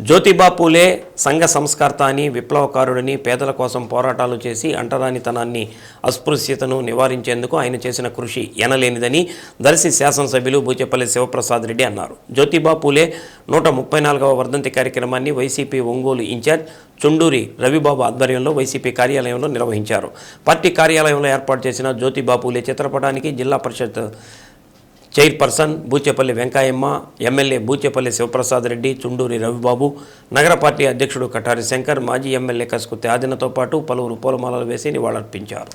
జ్యోతిబా పూలే సంఘ సంస్కర్త అని విప్లవకారుడని పేదల కోసం పోరాటాలు చేసి అంటరానితనాన్ని అస్పృశ్యతను నివారించేందుకు ఆయన చేసిన కృషి ఎనలేనిదని దర్శి శాసనసభ్యులు బూచేపల్లి శివప్రసాద్ రెడ్డి అన్నారు. జ్యోతిబా పూలే నూట ముప్పై నాలుగవ వర్ధంతి కార్యక్రమాన్ని వైసీపీ ఒంగోలు ఇన్ఛార్జ్ చుండూరి రవిబాబు ఆధ్వర్యంలో వైసీపీ కార్యాలయంలో నిర్వహించారు. పార్టీ కార్యాలయంలో ఏర్పాటు చేసిన జ్యోతిబా పూలే చిత్రపటానికి జిల్లా పరిషత్ చైర్పర్సన్ బూచేపల్లి వెంకాయమ్మ ఎమ్మెల్యే బూచేపల్లి శివప్రసాద్ రెడ్డి చుండూరి రవిబాబు నగర పార్టీ అధ్యక్షుడు కటారి శంకర్ మాజీ ఎమ్మెల్యే కసుకుతి ఆదినతో పాటు పలువురు పూలమాలలు వేసి నివాళులర్పించారు.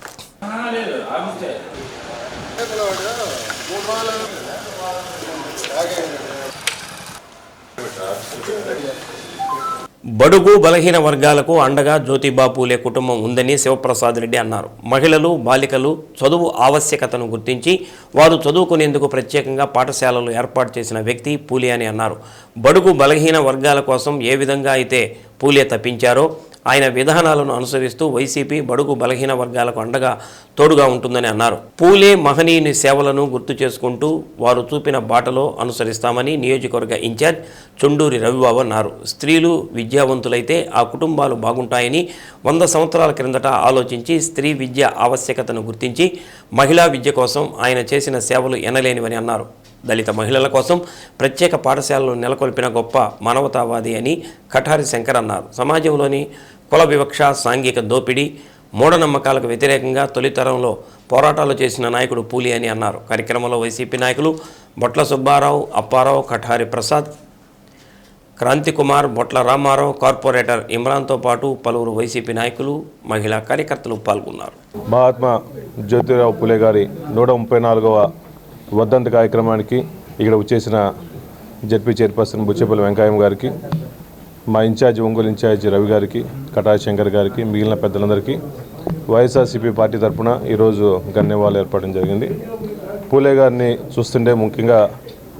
బడుగు బలహీన వర్గాలకు అండగా జ్యోతిబాపూలే కుటుంబం ఉందని శివప్రసాద్ రెడ్డి అన్నారు. మహిళలు బాలికలు చదువు ఆవశ్యకతను గుర్తించి వారు చదువుకునేందుకు ప్రత్యేకంగా పాఠశాలలు ఏర్పాటు చేసిన వ్యక్తి పూలే అని అన్నారు. బడుగు బలహీన వర్గాల కోసం ఏ విధంగా అయితే పూలే తప్పించారో ఆయన విధానాలను అనుసరిస్తూ వైసీపీ బడుగు బలహీన వర్గాలకు అండగా తోడుగా ఉంటుందని అన్నారు. పూలే మహనీయుని సేవలను గుర్తు చేసుకుంటూ వారు చూపిన బాటలో అనుసరిస్తామని నియోజకవర్గ ఇన్ఛార్జ్ చుండూరి రవిబాబు అన్నారు. స్త్రీలు విద్యావంతులైతే ఆ కుటుంబాలు బాగుంటాయని వంద సంవత్సరాల క్రిందట ఆలోచించి స్త్రీ విద్య ఆవశ్యకతను గుర్తించి మహిళా విద్య కోసం ఆయన చేసిన సేవలు ఎనలేనివని అన్నారు. దళిత మహిళల కోసం ప్రత్యేక పాఠశాలలు నెలకొల్పిన గొప్ప మానవతావాది అని కఠారి శంకర్ అన్నారు. సమాజంలోని కుల వివక్ష సాంఘిక దోపిడీ మూఢనమ్మకాలకు వ్యతిరేకంగా తొలితరంలో పోరాటాలు చేసిన నాయకుడు పూలి అని అన్నారు. కార్యక్రమంలో వైసీపీ నాయకులు బొట్ల సుబ్బారావు అప్పారావు కఠారి ప్రసాద్ క్రాంతి కుమార్ బొట్ల రామారావు కార్పొరేటర్ ఇమ్రాన్తో పాటు పలువురు వైసీపీ నాయకులు మహిళా కార్యకర్తలు పాల్గొన్నారు. మహాత్మా జ్యోతిరావు పులే గారి నూట ముప్పై నాలుగవ వర్ధంతి కార్యక్రమానికి ఇక్కడ వచ్చేసిన జడ్పీ చైర్పర్సన్ బుచ్చేపల్లి వెంకయ్య గారికి మా ఇన్ఛార్జ్ ఒంగోలు ఇన్ఛార్జ్ రవి గారికి కటారి శంకర్ గారికి మిగిలిన పెద్దలందరికీ వైఎస్ఆర్సీపీ పార్టీ తరఫున ఈరోజు గణ్యవాళ్ళు ఏర్పడడం జరిగింది. పూలే గారిని చూస్తుంటే ముఖ్యంగా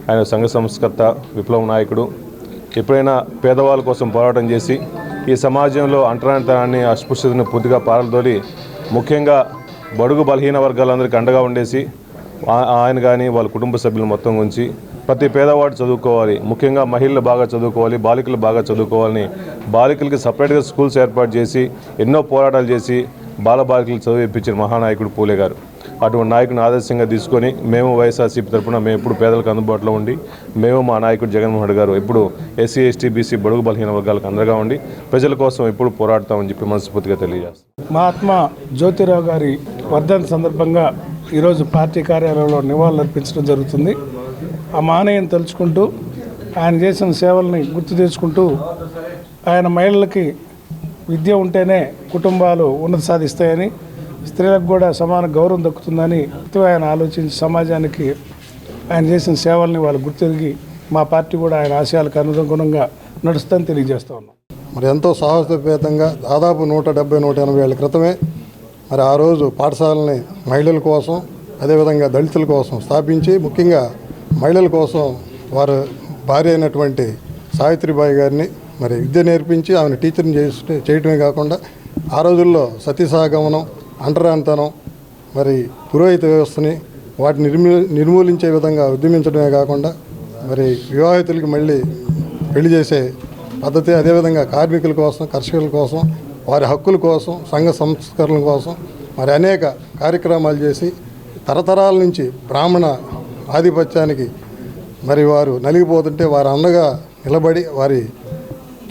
ఆయన సంఘ సంస్కర్త విప్లవ నాయకుడు. ఎప్పుడైనా పేదవాళ్ళ కోసం పోరాటం చేసి ఈ సమాజంలో అంటరానితనాన్ని అస్పృశ్యతను పూర్తిగా పారలదోలి ముఖ్యంగా బడుగు బలహీన వర్గాలందరికీ అండగా ఉండేసి ఆ- ఆయన కానీ వాళ్ళ కుటుంబ సభ్యులు మొత్తం ఉంచి ప్రతి పేదవాడు చదువుకోవాలి. ముఖ్యంగా మహిళలు బాగా చదువుకోవాలి బాలికలు బాగా చదువుకోవాలని బాలికలకి సపరేట్గా స్కూల్స్ ఏర్పాటు చేసి ఎన్నో పోరాటాలు చేసి బాలబాలికలు చదువు మహానాయకుడు పూలే గారు. అటువంటి నాయకుని ఆదర్శంగా తీసుకొని మేము వైఎస్ఆర్సీపీ తరఫున మేము ఎప్పుడు పేదలకు అందుబాటులో ఉండి మేము మా నాయకుడు జగన్మోహన్ రెడ్డి గారు ఎప్పుడు ఎస్సీ ఎస్టీ బీసీ బడుగు బలహీన వర్గాలకు అందరిగా ఉండి ప్రజల కోసం ఎప్పుడు పోరాడతామని చెప్పి మనస్ఫూర్తిగా తెలియజేస్తాం. మహాత్మా జ్యోతిరావు గారి వర్ధంతి సందర్భంగా ఈరోజు పార్టీ కార్యాలయంలో నివాళులు అర్పించడం జరుగుతుంది. ఆ మానయ్యను తలుచుకుంటూ ఆయన చేసిన సేవల్ని గుర్తు తెచ్చుకుంటూ ఆయన మహిళలకి విద్య ఉంటేనే కుటుంబాలు ఉన్నతి సాధిస్తాయని స్త్రీలకు కూడా సమాన గౌరవం దక్కుతుందని ఆయన ఆలోచించి సమాజానికి ఆయన చేసిన సేవల్ని వాళ్ళు గుర్తిరిగి మా పార్టీ కూడా ఆయన ఆశయాలకు అనుగుణంగా నడుస్తుందని తెలియజేస్తా ఉన్నాం. మరి ఎంతో సాహసోపేతంగా దాదాపు నూట డెబ్బై నూట ఎనభై ఏళ్ళ క్రితమే మరి ఆ రోజు పాఠశాలని మహిళల కోసం అదేవిధంగా దళితుల కోసం స్థాపించి ముఖ్యంగా మహిళల కోసం వారు భార్య అయినటువంటి సావిత్రిబాయి గారిని మరి విద్య నేర్పించి ఆమెను టీచర్ని చేసి చేయటమే కాకుండా ఆ రోజుల్లో సతీసాగమనం అంటరాంతనం మరి పురోహిత వ్యవస్థని వాటిని నిర్మూ నిర్మూలించే విధంగా ఉద్యమించడమే కాకుండా మరి వివాహితులకి మళ్ళీ పెళ్ళి చేసే పద్ధతి అదేవిధంగా కార్మికుల కోసం కర్షకుల కోసం వారి హక్కుల కోసం సంఘ సంస్కరణల కోసం మరి అనేక కార్యక్రమాలు చేసి తరతరాల నుంచి బ్రాహ్మణ ఆధిపత్యానికి మరి వారు నలిగిపోతుంటే వారి అండగా నిలబడి వారి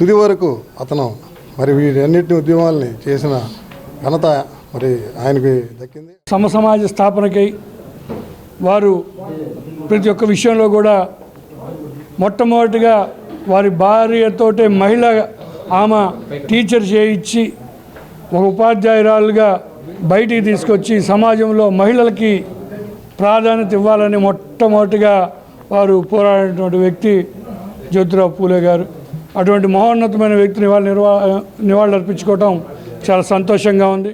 తుది వరకు అతను మరి వీటన్నిటిని ఉద్యమాలని చేసిన ఘనత మరి ఆయనకి దక్కింది. సమ సమాజ స్థాపనకై వారు ప్రతి ఒక్క విషయంలో కూడా మొట్టమొదటిగా వారి భార్యతోటే మహిళ ఆమె టీచర్ చేయించి ఒక ఉపాధ్యాయురాలుగా బయటికి తీసుకొచ్చి సమాజంలో మహిళలకి ప్రాధాన్యత ఇవ్వాలని మొట్టమొదటిగా వారు పోరాడినటువంటి వ్యక్తి జ్యోతిరావు పూలే గారు. అటువంటి మహోన్నతమైన వ్యక్తిని వాళ్ళు నిర్వా నివాళులు అర్పించుకోవటం చాలా సంతోషంగా ఉంది.